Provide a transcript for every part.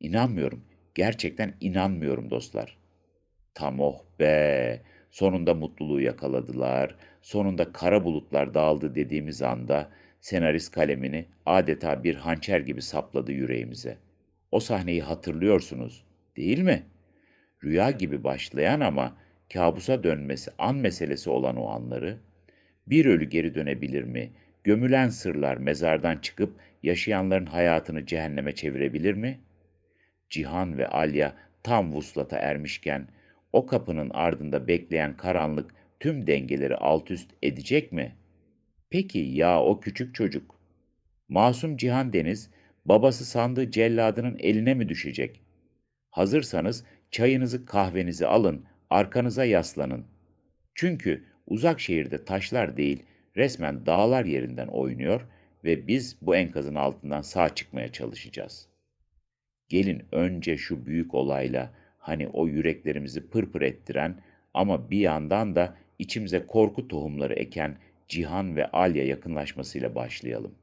İnanmıyorum. Gerçekten inanmıyorum dostlar. Tam oh be! Sonunda mutluluğu yakaladılar. Sonunda kara bulutlar dağıldı dediğimiz anda senarist kalemini adeta bir hançer gibi sapladı yüreğimize. O sahneyi hatırlıyorsunuz, değil mi? Rüya gibi başlayan ama kabusa dönmesi an meselesi olan o anları, bir ölü geri dönebilir mi? Gömülen sırlar mezardan çıkıp yaşayanların hayatını cehenneme çevirebilir mi? Cihan ve Alya tam vuslata ermişken o kapının ardında bekleyen karanlık tüm dengeleri alt üst edecek mi? Peki ya o küçük çocuk? Masum Cihan Deniz, babası sandığı celladının eline mi düşecek? Hazırsanız çayınızı kahvenizi alın, arkanıza yaslanın. Çünkü uzak şehirde taşlar değil, resmen dağlar yerinden oynuyor ve biz bu enkazın altından sağ çıkmaya çalışacağız. Gelin önce şu büyük olayla, hani o yüreklerimizi pırpır ettiren ama bir yandan da içimize korku tohumları eken Cihan ve Alya yakınlaşmasıyla başlayalım.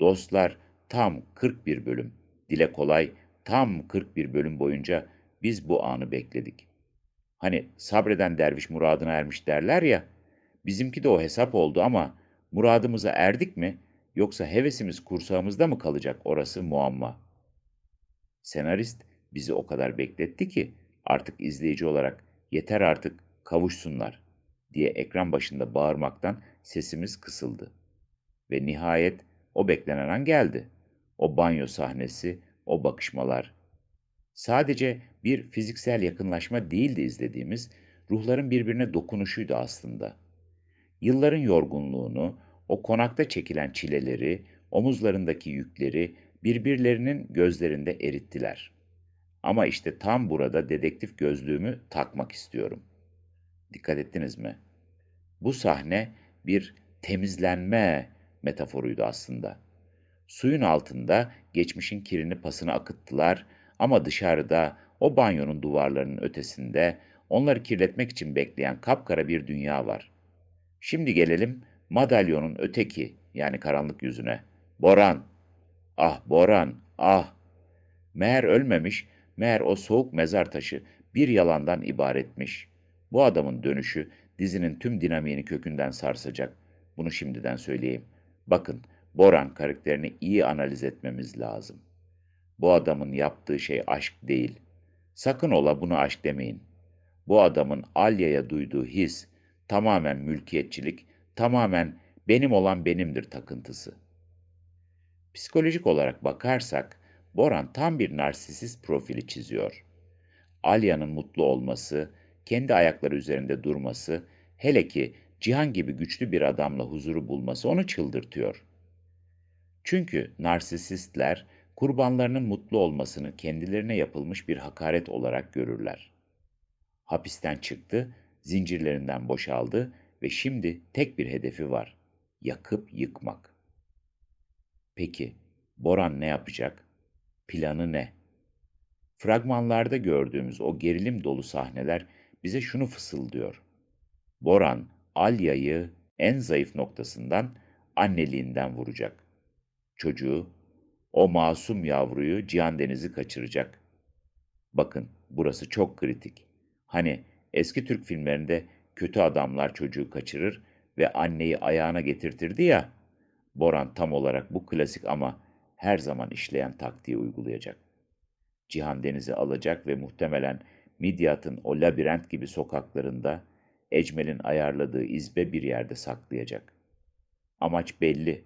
Dostlar, tam 41 bölüm, dile kolay tam 41 bölüm boyunca biz bu anı bekledik. Hani sabreden derviş muradına ermiş derler ya, bizimki de o hesap oldu ama muradımıza erdik mi yoksa hevesimiz kursağımızda mı kalacak orası muamma. Senarist bizi o kadar bekletti ki artık izleyici olarak yeter artık kavuşsunlar diye ekran başında bağırmaktan sesimiz kısıldı. Ve nihayet o beklenen an geldi. O banyo sahnesi, o bakışmalar. Sadece bir fiziksel yakınlaşma değildi izlediğimiz, ruhların birbirine dokunuşuydu aslında. Yılların yorgunluğunu, o konakta çekilen çileleri, omuzlarındaki yükleri birbirlerinin gözlerinde erittiler. Ama işte tam burada dedektif gözlüğümü takmak istiyorum. Dikkat ettiniz mi? Bu sahne bir temizlenme metaforuydu aslında. Suyun altında geçmişin kirini pasına akıttılar ama dışarıda o banyonun duvarlarının ötesinde onları kirletmek için bekleyen kapkara bir dünya var. Şimdi gelelim madalyonun öteki yani karanlık yüzüne. Boran. Ah Boran, ah. Meğer ölmemiş, meğer o soğuk mezar taşı bir yalandan ibaretmiş. Bu adamın dönüşü dizinin tüm dinamiğini kökünden sarsacak. Bunu şimdiden söyleyeyim. Bakın, Boran karakterini iyi analiz etmemiz lazım. Bu adamın yaptığı şey aşk değil. Sakın ola bunu aşk demeyin. Bu adamın Alya'ya duyduğu his tamamen mülkiyetçilik, tamamen benim olan benimdir takıntısı. Psikolojik olarak bakarsak Boran tam bir narsisist profili çiziyor. Alya'nın mutlu olması, kendi ayakları üzerinde durması, hele ki Cihan gibi güçlü bir adamla huzuru bulması onu çıldırtıyor. Çünkü narsisistler kurbanlarının mutlu olmasını kendilerine yapılmış bir hakaret olarak görürler. Hapisten çıktı, zincirlerinden boşaldı ve şimdi tek bir hedefi var. Yakıp yıkmak. Peki, Boran ne yapacak? Planı ne? Fragmanlarda gördüğümüz o gerilim dolu sahneler bize şunu fısıldıyor. Boran, Alya'yı en zayıf noktasından, anneliğinden vuracak. Çocuğu, o masum yavruyu Cihan Deniz'i kaçıracak. Bakın, burası çok kritik. Hani eski Türk filmlerinde kötü adamlar çocuğu kaçırır ve anneyi ayağına getirtirdi ya, Boran tam olarak bu klasik ama her zaman işleyen taktiği uygulayacak. Cihan Deniz'i alacak ve muhtemelen Midyat'ın o labirent gibi sokaklarında Ecmel'in ayarladığı izbe bir yerde saklayacak. Amaç belli.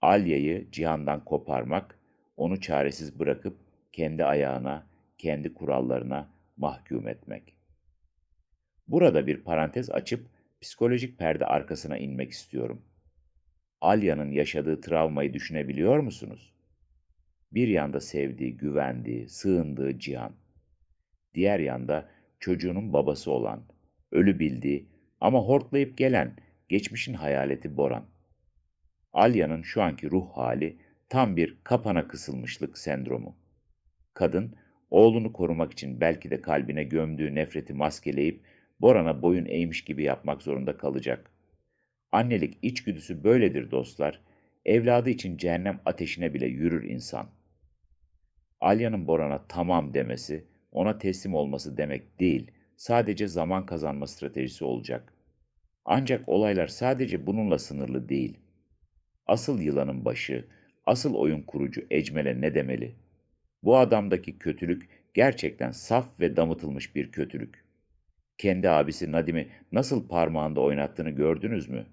Alya'yı Cihan'dan koparmak, onu çaresiz bırakıp kendi ayağına, kendi kurallarına mahkum etmek. Burada bir parantez açıp psikolojik perde arkasına inmek istiyorum. Alya'nın yaşadığı travmayı düşünebiliyor musunuz? Bir yanda sevdiği, güvendiği, sığındığı Cihan. Diğer yanda çocuğunun babası olan, ölü bildiği ama hortlayıp gelen geçmişin hayaleti Boran. Alya'nın şu anki ruh hali tam bir kapana kısılmışlık sendromu. Kadın, oğlunu korumak için belki de kalbine gömdüğü nefreti maskeleyip Boran'a boyun eğmiş gibi yapmak zorunda kalacak. Annelik içgüdüsü böyledir dostlar. Evladı için cehennem ateşine bile yürür insan. Alya'nın Boran'a tamam demesi, ona teslim olması demek değil, sadece zaman kazanma stratejisi olacak. Ancak olaylar sadece bununla sınırlı değil. Asıl yılanın başı, asıl oyun kurucu Ecmel'e ne demeli? Bu adamdaki kötülük gerçekten saf ve damıtılmış bir kötülük. Kendi abisi Nadim'i nasıl parmağında oynattığını gördünüz mü?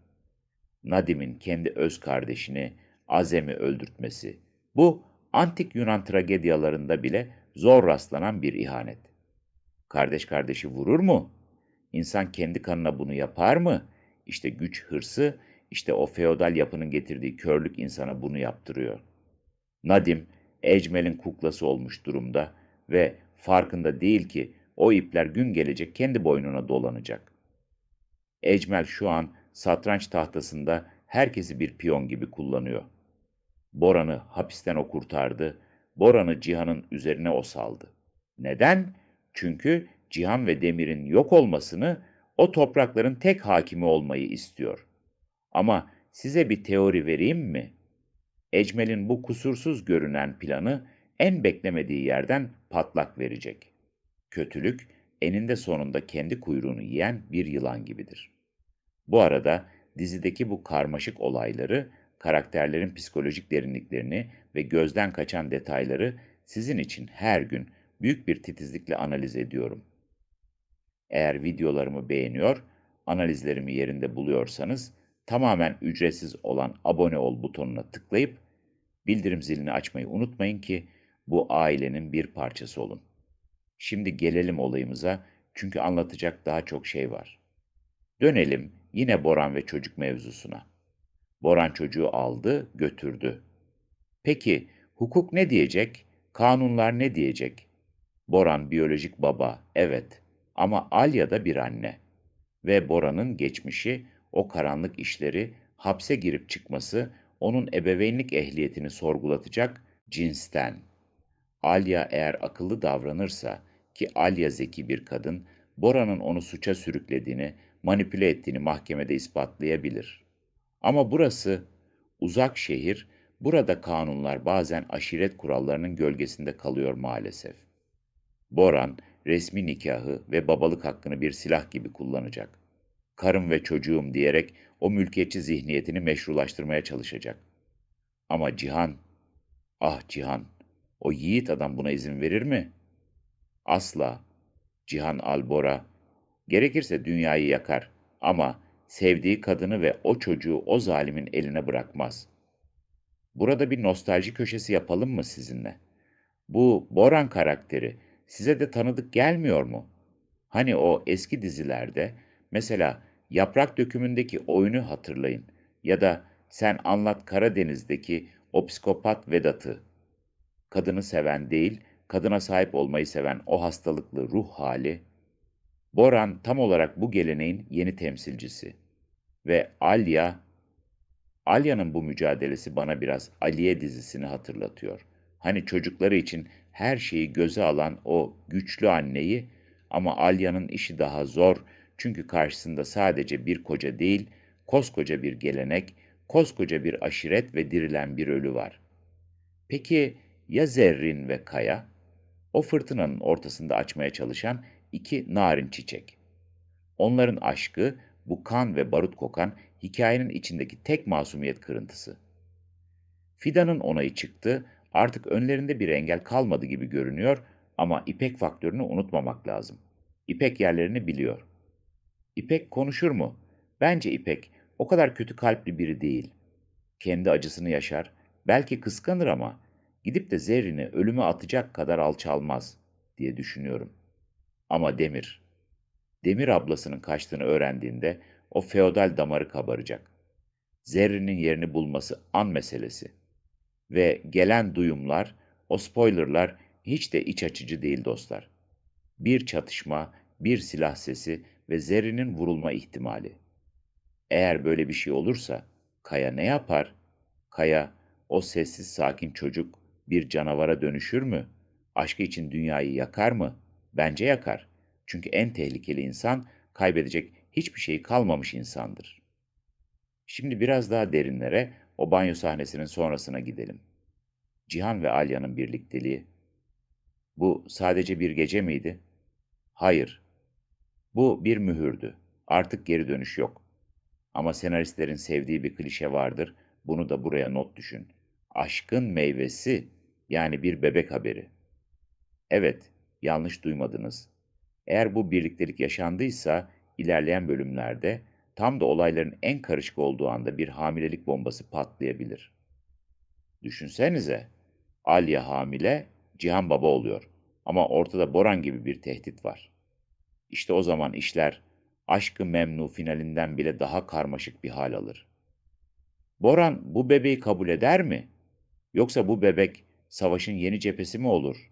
Nadim'in kendi öz kardeşini, Azem'i öldürtmesi. Bu, antik Yunan tragedyalarında bile zor rastlanan bir ihanet. Kardeş kardeşi vurur mu? İnsan kendi kanına bunu yapar mı? İşte güç hırsı, işte o feodal yapının getirdiği körlük insana bunu yaptırıyor. Nadim, Ecmel'in kuklası olmuş durumda ve farkında değil ki o ipler gün gelecek kendi boynuna dolanacak. Ecmel şu an satranç tahtasında herkesi bir piyon gibi kullanıyor. Boran'ı hapisten o kurtardı, Boran'ı Cihan'ın üzerine o saldı. Neden? Çünkü Cihan ve Demir'in yok olmasını, o toprakların tek hakimi olmayı istiyor. Ama size bir teori vereyim mi? Ecmel'in bu kusursuz görünen planı en beklemediği yerden patlak verecek. Kötülük, eninde sonunda kendi kuyruğunu yiyen bir yılan gibidir. Bu arada dizideki bu karmaşık olayları, karakterlerin psikolojik derinliklerini ve gözden kaçan detayları sizin için her gün büyük bir titizlikle analiz ediyorum. Eğer videolarımı beğeniyor, analizlerimi yerinde buluyorsanız tamamen ücretsiz olan abone ol butonuna tıklayıp bildirim zilini açmayı unutmayın ki bu ailenin bir parçası olun. Şimdi gelelim olayımıza çünkü anlatacak daha çok şey var. Dönelim yine Boran ve çocuk mevzusuna. Boran çocuğu aldı, götürdü. Peki hukuk ne diyecek? Kanunlar ne diyecek? Boran biyolojik baba, evet. Ama Alya da bir anne. Ve Bora'nın geçmişi, o karanlık işleri, hapse girip çıkması, onun ebeveynlik ehliyetini sorgulatacak cinsten. Alya eğer akıllı davranırsa, ki Alya zeki bir kadın, Bora'nın onu suça sürüklediğini, manipüle ettiğini mahkemede ispatlayabilir. Ama burası uzak şehir, burada kanunlar bazen aşiret kurallarının gölgesinde kalıyor maalesef. Boran, resmi nikahı ve babalık hakkını bir silah gibi kullanacak. Karım ve çocuğum diyerek o mülkiyetçi zihniyetini meşrulaştırmaya çalışacak. Ama Cihan, ah Cihan, o yiğit adam buna izin verir mi? Asla. Cihan Albora, gerekirse dünyayı yakar ama sevdiği kadını ve o çocuğu o zalimin eline bırakmaz. Burada bir nostalji köşesi yapalım mı sizinle? Bu Boran karakteri, size de tanıdık gelmiyor mu? Hani o eski dizilerde, mesela Yaprak Dökümü'ndeki oyunu hatırlayın ya da Sen Anlat Karadeniz'deki o psikopat Vedat'ı. Kadını seven değil, kadına sahip olmayı seven o hastalıklı ruh hali, Boran tam olarak bu geleneğin yeni temsilcisi. Ve Alya, Alya'nın bu mücadelesi bana biraz Aliye dizisini hatırlatıyor. Hani çocukları için her şeyi göze alan o güçlü anneyi ama Alya'nın işi daha zor çünkü karşısında sadece bir koca değil, koskoca bir gelenek, koskoca bir aşiret ve dirilen bir ölü var. Peki ya Zerrin ve Kaya? O fırtınanın ortasında açmaya çalışan iki narin çiçek. Onların aşkı, bu kan ve barut kokan hikayenin içindeki tek masumiyet kırıntısı. Fidan'ın onayı çıktı Artık önlerinde bir engel kalmadı gibi görünüyor ama İpek faktörünü unutmamak lazım. İpek yerlerini biliyor. İpek konuşur mu? Bence İpek o kadar kötü kalpli biri değil. Kendi acısını yaşar, belki kıskanır ama gidip de Zerrin'i ölüme atacak kadar alçalmaz diye düşünüyorum. Ama Demir, Demir ablasının kaçtığını öğrendiğinde o feodal damarı kabaracak. Zerrin'in yerini bulması an meselesi. Ve gelen duyumlar, o spoilerlar hiç de iç açıcı değil dostlar. Bir çatışma, bir silah sesi ve Zerrin'in vurulma ihtimali. Eğer böyle bir şey olursa Kaya ne yapar? Kaya, o sessiz sakin çocuk bir canavara dönüşür mü? Aşkı için dünyayı yakar mı? Bence yakar. Çünkü en tehlikeli insan kaybedecek hiçbir şey kalmamış insandır. Şimdi biraz daha derinlere, o banyo sahnesinin sonrasına gidelim. Cihan ve Alya'nın birlikteliği. Bu sadece bir gece miydi? Hayır. Bu bir mühürdü. Artık geri dönüş yok. Ama senaristlerin sevdiği bir klişe vardır. Bunu da buraya not düşün. Aşkın meyvesi yani bir bebek haberi. Evet, yanlış duymadınız. Eğer bu birliktelik yaşandıysa ilerleyen bölümlerde tam da olayların en karışık olduğu anda bir hamilelik bombası patlayabilir. Düşünsenize, Alya hamile, Cihan baba oluyor. Ama ortada Boran gibi bir tehdit var. İşte o zaman işler Aşkı Memnu finalinden bile daha karmaşık bir hal alır. Boran bu bebeği kabul eder mi? Yoksa bu bebek savaşın yeni cephesi mi olur?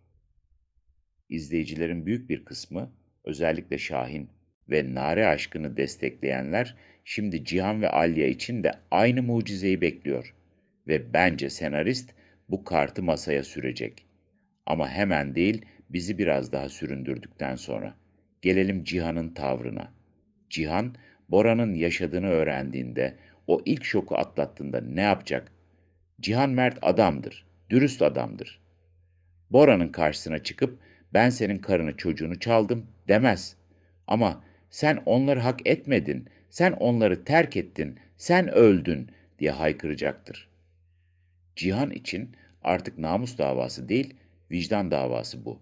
İzleyicilerin büyük bir kısmı, özellikle Şahin ve Nare aşkını destekleyenler şimdi Cihan ve Alya için de aynı mucizeyi bekliyor. Ve bence senarist bu kartı masaya sürecek. Ama hemen değil, bizi biraz daha süründürdükten sonra. Gelelim Cihan'ın tavrına. Cihan, Bora'nın yaşadığını öğrendiğinde, o ilk şoku atlattığında ne yapacak? Cihan Mert adamdır, dürüst adamdır. Bora'nın karşısına çıkıp ben senin karını çocuğunu çaldım demez. Ama sen onları hak etmedin, sen onları terk ettin, sen öldün diye haykıracaktır. Cihan için artık namus davası değil, vicdan davası bu.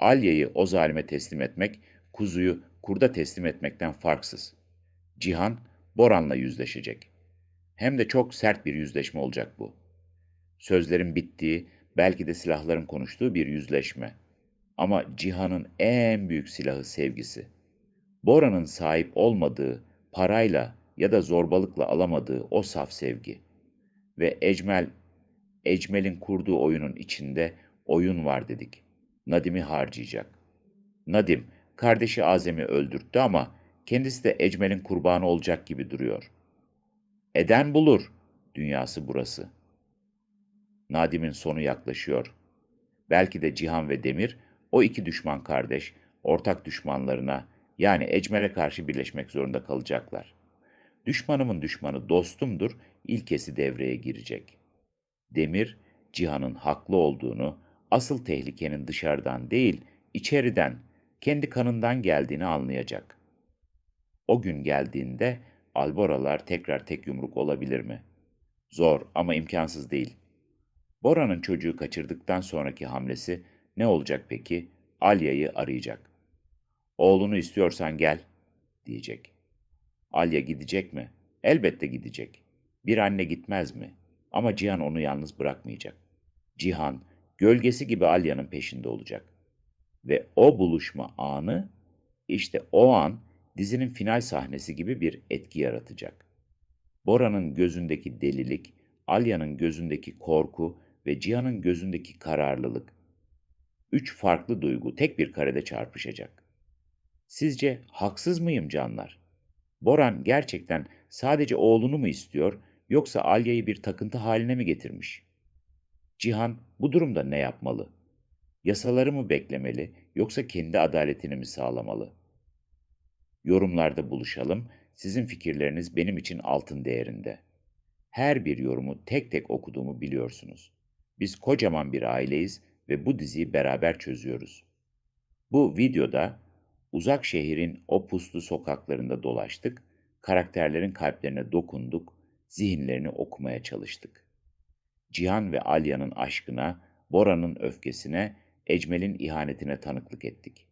Alya'yı o zalime teslim etmek, kuzuyu kurda teslim etmekten farksız. Cihan, Boran'la yüzleşecek. Hem de çok sert bir yüzleşme olacak bu. Sözlerin bittiği, belki de silahların konuştuğu bir yüzleşme. Ama Cihan'ın en büyük silahı sevgisi. Bora'nın sahip olmadığı, parayla ya da zorbalıkla alamadığı o saf sevgi. Ve Ecmel, Ecmel'in kurduğu oyunun içinde oyun var dedik. Nadim'i harcayacak. Nadim, kardeşi Azem'i öldürttü ama kendisi de Ecmel'in kurbanı olacak gibi duruyor. Eden bulur, dünyası burası. Nadim'in sonu yaklaşıyor. Belki de Cihan ve Demir, o iki düşman kardeş, ortak düşmanlarına, yani Ecmel'e karşı birleşmek zorunda kalacaklar. Düşmanımın düşmanı dostumdur, ilkesi devreye girecek. Demir, Cihan'ın haklı olduğunu, asıl tehlikenin dışarıdan değil, içeriden, kendi kanından geldiğini anlayacak. O gün geldiğinde alboralar tekrar tek yumruk olabilir mi? Zor ama imkansız değil. Bora'nın çocuğu kaçırdıktan sonraki hamlesi ne olacak peki? Alya'yı arayacak. Oğlunu istiyorsan gel, diyecek. Alya gidecek mi? Elbette gidecek. Bir anne gitmez mi? Ama Cihan onu yalnız bırakmayacak. Cihan, gölgesi gibi Alya'nın peşinde olacak. Ve o buluşma anı, işte o an dizinin final sahnesi gibi bir etki yaratacak. Bora'nın gözündeki delilik, Alya'nın gözündeki korku ve Cihan'ın gözündeki kararlılık. Üç farklı duygu tek bir karede çarpışacak. Sizce haksız mıyım canlar? Boran gerçekten sadece oğlunu mu istiyor yoksa Alya'yı bir takıntı haline mi getirmiş? Cihan bu durumda ne yapmalı? Yasaları mı beklemeli yoksa kendi adaletini mi sağlamalı? Yorumlarda buluşalım. Sizin fikirleriniz benim için altın değerinde. Her bir yorumu tek tek okuduğumu biliyorsunuz. Biz kocaman bir aileyiz ve bu diziyi beraber çözüyoruz. Bu videoda uzak şehrin o puslu sokaklarında dolaştık, karakterlerin kalplerine dokunduk, zihinlerini okumaya çalıştık. Cihan ve Alya'nın aşkına, Bora'nın öfkesine, Ecmel'in ihanetine tanıklık ettik.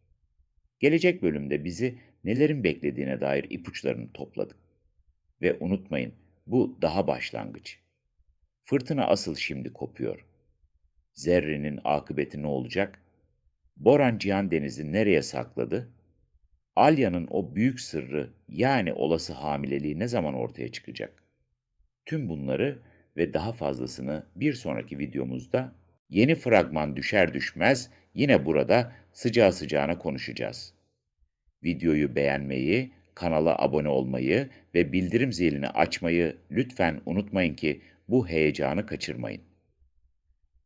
Gelecek bölümde bizi nelerin beklediğine dair ipuçlarını topladık. Ve unutmayın, bu daha başlangıç. Fırtına asıl şimdi kopuyor. Zerre'nin akıbeti ne olacak? Boran Cihan Deniz'i nereye sakladı? Alya'nın o büyük sırrı yani olası hamileliği ne zaman ortaya çıkacak? Tüm bunları ve daha fazlasını bir sonraki videomuzda yeni fragman düşer düşmez yine burada sıcağı sıcağına konuşacağız. Videoyu beğenmeyi, kanala abone olmayı ve bildirim zilini açmayı lütfen unutmayın ki bu heyecanı kaçırmayın.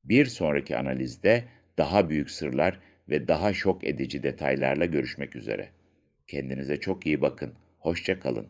Bir sonraki analizde daha büyük sırlar ve daha şok edici detaylarla görüşmek üzere. Kendinize çok iyi bakın. Hoşça kalın.